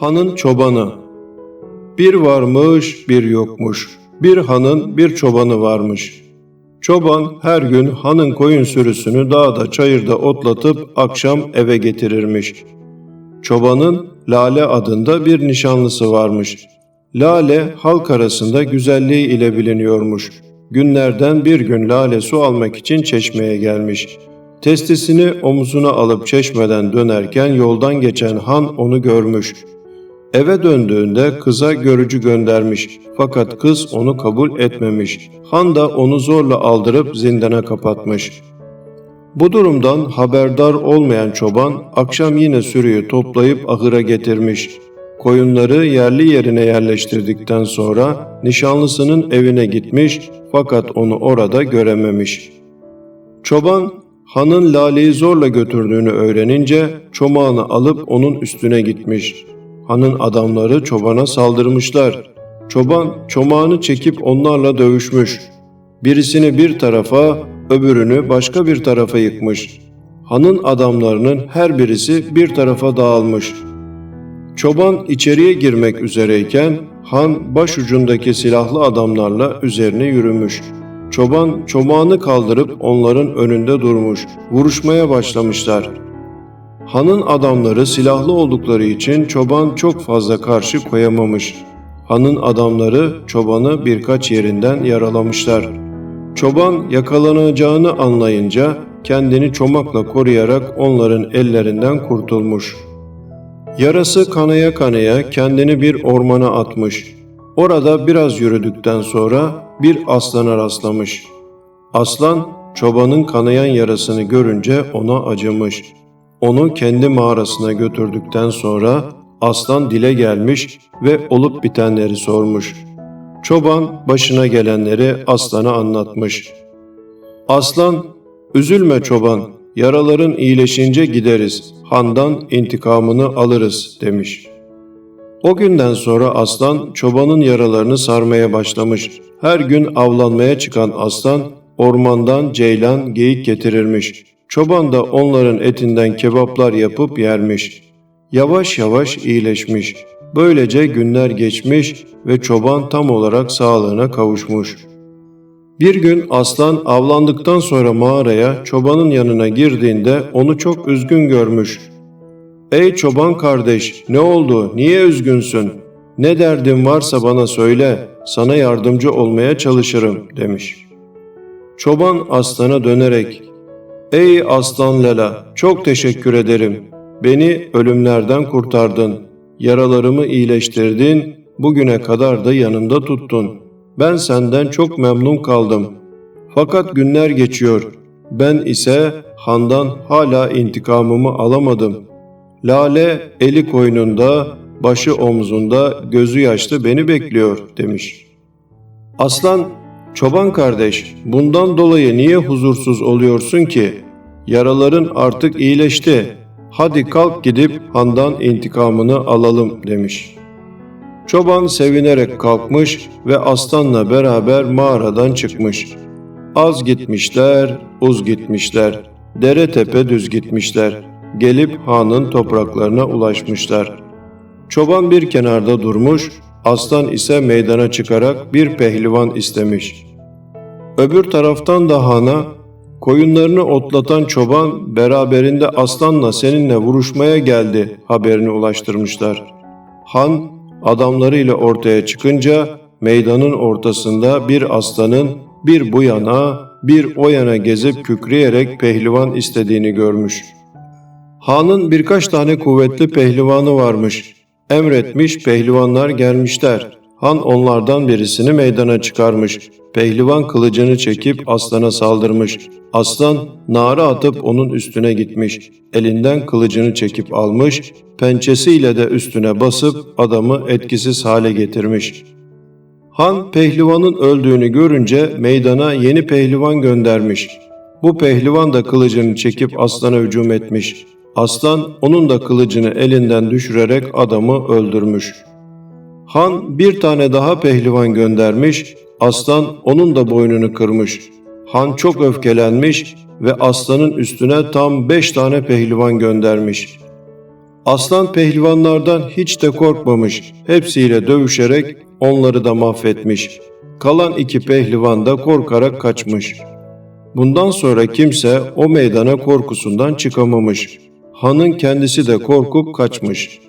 Hanın çobanı Bir varmış bir yokmuş. Bir hanın bir çobanı varmış. Çoban her gün hanın koyun sürüsünü dağda çayırda otlatıp akşam eve getirirmiş. Çobanın Lale adında bir nişanlısı varmış. Lale halk arasında güzelliği ile biliniyormuş. Günlerden bir gün Lale su almak için çeşmeye gelmiş. Testisini omuzuna alıp çeşmeden dönerken yoldan geçen han onu görmüş. Eve döndüğünde kıza görücü göndermiş fakat kız onu kabul etmemiş. Han da onu zorla aldırıp zindana kapatmış. Bu durumdan haberdar olmayan çoban akşam yine sürüyü toplayıp ahıra getirmiş. Koyunları yerli yerine yerleştirdikten sonra nişanlısının evine gitmiş fakat onu orada görememiş. Çoban hanın Lale'yi zorla götürdüğünü öğrenince çomağını alıp onun üstüne gitmiş. Hanın adamları çobana saldırmışlar. Çoban çomağını çekip onlarla dövüşmüş. Birisini bir tarafa, öbürünü başka bir tarafa yıkmış. Hanın adamlarının her birisi bir tarafa dağılmış. Çoban içeriye girmek üzereyken han başucundaki silahlı adamlarla üzerine yürümüş. Çoban çomağını kaldırıp onların önünde durmuş. Vuruşmaya başlamışlar. Hanın adamları silahlı oldukları için çoban çok fazla karşı koyamamış. Hanın adamları çobanı birkaç yerinden yaralamışlar. Çoban yakalanacağını anlayınca kendini çomakla koruyarak onların ellerinden kurtulmuş. Yarası kanaya kanaya kendini bir ormana atmış. Orada biraz yürüdükten sonra bir aslana rastlamış. Aslan çobanın kanayan yarasını görünce ona acımış. Onu kendi mağarasına götürdükten sonra aslan dile gelmiş ve olup bitenleri sormuş. Çoban başına gelenleri aslana anlatmış. Aslan, üzülme çoban, yaraların iyileşince gideriz, handan intikamını alırız demiş. O günden sonra aslan çobanın yaralarını sarmaya başlamış. Her gün avlanmaya çıkan aslan ormandan ceylan, geyik getirirmiş. Çoban da onların etinden kebaplar yapıp yermiş. Yavaş yavaş iyileşmiş. Böylece günler geçmiş ve çoban tam olarak sağlığına kavuşmuş. Bir gün aslan avlandıktan sonra mağaraya çobanın yanına girdiğinde onu çok üzgün görmüş. Ey çoban kardeş, ne oldu? Niye üzgünsün? Ne derdin varsa bana söyle, sana yardımcı olmaya çalışırım demiş. Çoban aslana dönerek, Ey aslan Lela, çok teşekkür ederim. Beni ölümlerden kurtardın. Yaralarımı iyileştirdin, bugüne kadar da yanımda tuttun. Ben senden çok memnun kaldım. Fakat günler geçiyor. Ben ise handan hala intikamımı alamadım. Lale eli koynunda, başı omzunda, gözü yaşlı beni bekliyor demiş. Aslan, çoban kardeş, bundan dolayı niye huzursuz oluyorsun ki? Yaraların artık iyileşti. Hadi kalk gidip handan intikamını alalım demiş. Çoban sevinerek kalkmış ve aslanla beraber mağaradan çıkmış. Az gitmişler, uz gitmişler, dere tepe düz gitmişler. Gelip hanın topraklarına ulaşmışlar. Çoban bir kenarda durmuş, aslan ise meydana çıkarak bir pehlivan istemiş. Öbür taraftan da hana Koyunlarını otlatan çoban beraberinde aslanla seninle vuruşmaya geldi haberini ulaştırmışlar. Han adamlarıyla ortaya çıkınca meydanın ortasında bir aslanın bir bu yana bir o yana gezip kükreyerek pehlivan istediğini görmüş. Han'ın birkaç tane kuvvetli pehlivanı varmış. Emretmiş pehlivanlar gelmişler. Han onlardan birisini meydana çıkarmış. Pehlivan kılıcını çekip aslana saldırmış. Aslan nara atıp onun üstüne gitmiş. Elinden kılıcını çekip almış, pençesiyle de üstüne basıp adamı etkisiz hale getirmiş. Han pehlivanın öldüğünü görünce meydana yeni pehlivan göndermiş. Bu pehlivan da kılıcını çekip aslana hücum etmiş. Aslan onun da kılıcını elinden düşürerek adamı öldürmüş.'' Han bir tane daha pehlivan göndermiş, aslan onun da boynunu kırmış. Han çok öfkelenmiş ve aslanın üstüne tam beş tane pehlivan göndermiş. Aslan pehlivanlardan hiç de korkmamış. Hepsiyle dövüşerek onları da mahvetmiş. Kalan iki pehlivan da korkarak kaçmış. Bundan sonra kimse o meydana korkusundan çıkamamış. Hanın kendisi de korkup kaçmış.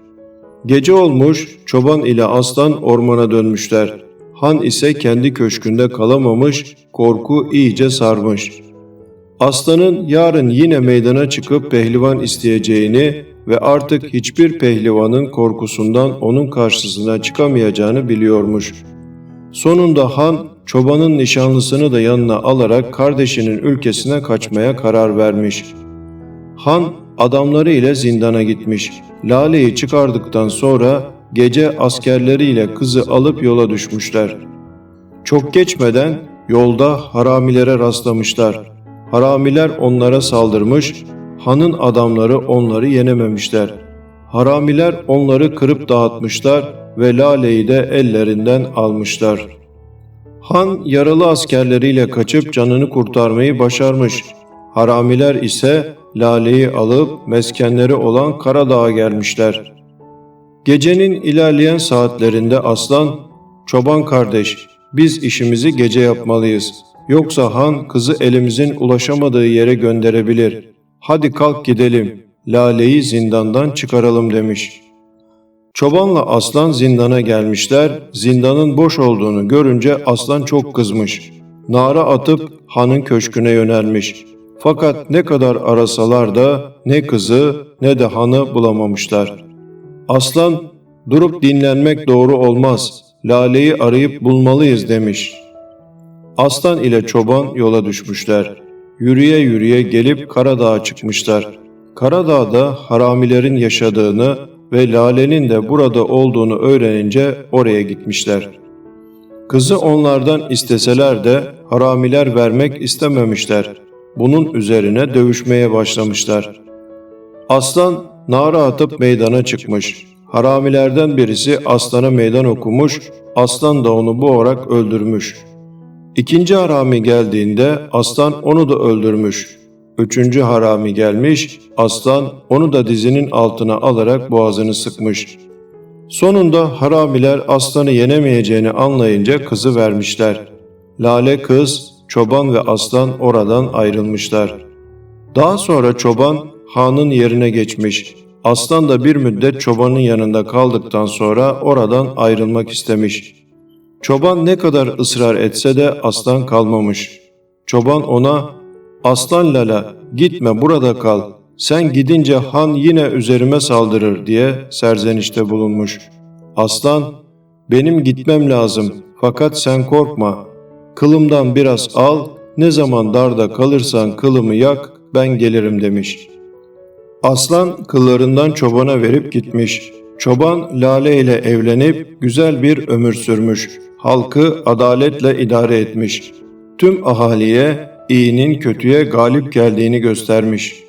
Gece olmuş, çoban ile aslan ormana dönmüşler. Han ise kendi köşkünde kalamamış, korku iyice sarmış. Aslanın yarın yine meydana çıkıp pehlivan isteyeceğini ve artık hiçbir pehlivanın korkusundan onun karşısına çıkamayacağını biliyormuş. Sonunda han çobanın nişanlısını da yanına alarak kardeşinin ülkesine kaçmaya karar vermiş. Han adamları ile zindana gitmiş. Lale'yi çıkardıktan sonra gece askerleriyle kızı alıp yola düşmüşler. Çok geçmeden yolda haramilere rastlamışlar. Haramiler onlara saldırmış, hanın adamları onları yenememişler. Haramiler onları kırıp dağıtmışlar ve Lale'yi de ellerinden almışlar. Han yaralı askerleriyle kaçıp canını kurtarmayı başarmış. Haramiler ise Lale'yi alıp meskenleri olan Karadağ'a gelmişler. Gecenin ilerleyen saatlerinde aslan, çoban kardeş biz işimizi gece yapmalıyız. Yoksa han kızı elimizin ulaşamadığı yere gönderebilir. Hadi kalk gidelim. Lale'yi zindandan çıkaralım demiş. Çobanla aslan zindana gelmişler. Zindanın boş olduğunu görünce aslan çok kızmış. Nara atıp hanın köşküne yönelmiş. Fakat ne kadar arasalar da ne kızı ne de hanı bulamamışlar. Aslan durup dinlenmek doğru olmaz. Lale'yi arayıp bulmalıyız demiş. Aslan ile çoban yola düşmüşler. Yürüye yürüye gelip Karadağ'a çıkmışlar. Karadağ'da haramilerin yaşadığını ve Lale'nin de burada olduğunu öğrenince oraya gitmişler. Kızı onlardan isteseler de haramiler vermek istememişler. Bunun üzerine dövüşmeye başlamışlar. Aslan nara atıp meydana çıkmış. Haramilerden birisi aslana meydan okumuş, aslan da onu boğarak öldürmüş. İkinci harami geldiğinde aslan onu da öldürmüş. Üçüncü harami gelmiş, aslan onu da dizinin altına alarak boğazını sıkmış. Sonunda haramiler aslanı yenemeyeceğini anlayınca kızı vermişler. Lale kız, çoban ve aslan oradan ayrılmışlar. Daha sonra çoban hanın yerine geçmiş. Aslan da bir müddet çobanın yanında kaldıktan sonra oradan ayrılmak istemiş. Çoban ne kadar ısrar etse de aslan kalmamış. Çoban ona Aslan Lala gitme burada kal. Sen gidince han yine üzerime saldırır diye serzenişte bulunmuş. Aslan benim gitmem lazım fakat sen korkma. Kılımdan biraz al ne zaman darda kalırsan kılımı yak ben gelirim demiş. Aslan kıllarından çobana verip gitmiş. Çoban Lale ile evlenip güzel bir ömür sürmüş. Halkı adaletle idare etmiş. Tüm ahaliye iyinin kötüye galip geldiğini göstermiş.